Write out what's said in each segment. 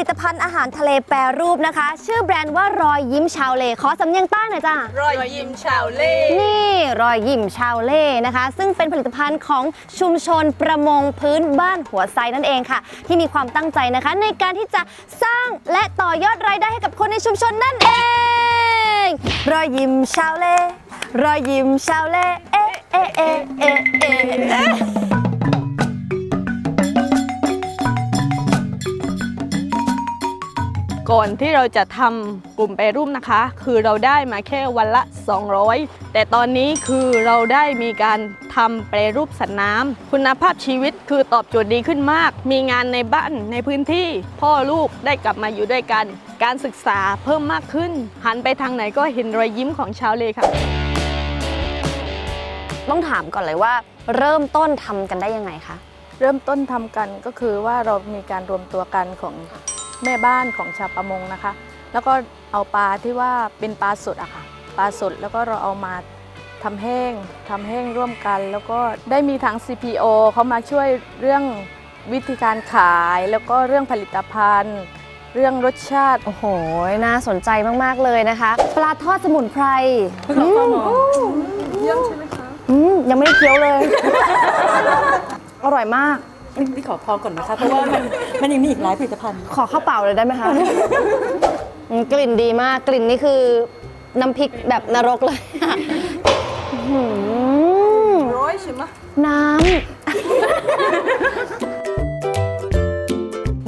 ลิตภัณฑ์อาหารทะเลแปรรูปนะคะ ชื่อแบรนด์ว่ารอยยิ้มชาวเล ขอสำเนียงใต้หน่อยจ้ารอยยิ้มชาวเล่ นี่รอยยิ้มชาวเล่นะคะ ซึ่งเป็นผลิตภัณฑ์ของชุมชนประมงพื้นบ้านหัวไซนั่นเองค่ะ ที่มีความตั้งใจนะคะ ในการที่จะสร้างและต่อยอดรายได้ให้กับคนในชุมชนนั่นเอง รอยยิ้มชาวเล่รอยยิ้มชาวเล่เอ๊ะเอ๊ะเอ๊ะเอ๊ะเอ๊ะ ก่อนที่เราจะทำกลุ่มแปรรูปนะคะ คือเราได้มาแค่วันละ 200 แต่ตอนนี้คือเราได้มีการทำแปรรูปสัตว์น้ำคุณภาพชีวิตคือตอบโจทย์ดีขึ้นมาก มีงานในบ้านในพื้นที่ พ่อลูกได้กลับมาอยู่ด้วยกัน การศึกษาเพิ่มมากขึ้น หันไปทางไหนก็เห็นรอยยิ้มของชาวเลค่ะ ต้องถามก่อนเลยว่า เริ่มต้นทำกันได้ยังไงคะเริ่มต้นทำกันก็คือว่าเรามีการรวมตัวกันของ แม่บ้านของชาวประมงนะคะ แล้วก็เอาปลาที่ว่าเป็นปลาสดอะค่ะปลาสดแล้วก็เราเอามาทำแห้งทำแห้งร่วมกัน แล้วก็ได้มีทั้ง CPO เขามาช่วยเรื่องวิธีการขาย แล้วก็เรื่องผลิตภัณฑ์ เรื่องรสชาติ โอ้โห น่าสนใจมาก ๆ เลยนะคะ ปลาทอดสมุนไพรอืมเยี่ยมใช่ไหมคะอืมยังไม่ได้เคี้ยวเลย อร่อยมาก นี่ขอพอก่อนนะคะ เพราะว่ามันมันยังมีอีกหลายผลิตภัณฑ์ ขอข้าวเปล่าเลยได้ไหมคะอืมกลิ่นดีมากกลิ่นนี่คือน้ำพริกแบบนรกเลยอื้อหือร้อยใช่ไหมน้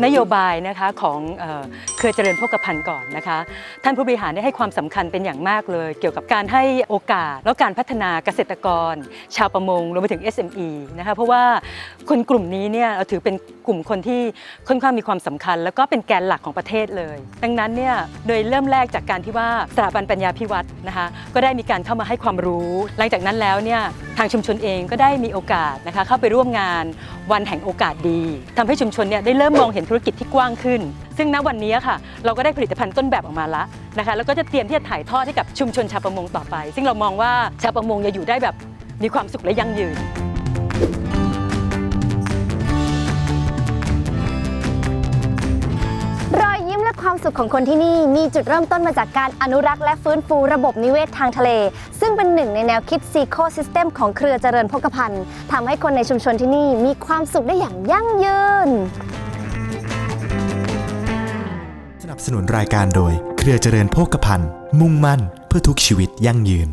นโยบายนะคะของเอ่อ เครือเจริญโภคภัณฑ์ก่อนนะคะ ท่านผู้บริหารได้ให้ความสำคัญเป็นอย่างมากเลย เกี่ยวกับการให้โอกาส แล้วการพัฒนาเกษตรกร ชาวประมงรวมไปถึง SME นะคะเพราะว่าคนกลุ่มนี้เนี่ยเราถือเป็นกลุ่มคนที่ค่อนข้างมีความสำคัญ แล้วก็เป็นแกนหลักของประเทศเลย ดังนั้นเนี่ยโดยเริ่มแรกจากการที่ว่าสถาบันปัญญาพิวัตรนะคะก็ได้มีการเข้ามาให้ความรู้ หลังจากนั้นแล้วเนี่ยทางชุมชนเองก็ได้มีโอกาสนะคะเข้าไปร่วมงานวันแห่งโอกาสดีทำให้ชุมชนเนี่ยได้เริ่มมองเห็นธุรกิจที่กว้างขึ้นซึ่งณวันนี้ค่ะ เราก็ได้ผลิตภัณฑ์ต้นแบบออกมาละนะคะแล้วก็จะเตรียมที่จะถ่ายทอดให้กับชุมชนชาวประมงต่อไป ซึ่งเรามองว่าชาวประมงจะอยู่ได้แบบมีความสุขและยั่งยืนรอยยิ้มและความสุขของคนที่นี่มีจุดเริ่มต้นมาจากการอนุรักษ์และฟื้นฟูระบบนิเวศทางทะเล ซึ่งเป็นหนึ่งในแนวคิดซีโคซิสเต็มของเครือเจริญพกพันธ์ทำให้คนในชุมชนที่นี่มีความสุขได้อย่างยั่งยืน นับสนุนรายการโดย เครือเจริญโภคภัณฑ์ มุ่งมั่นเพื่อทุกชีวิตยั่งยืน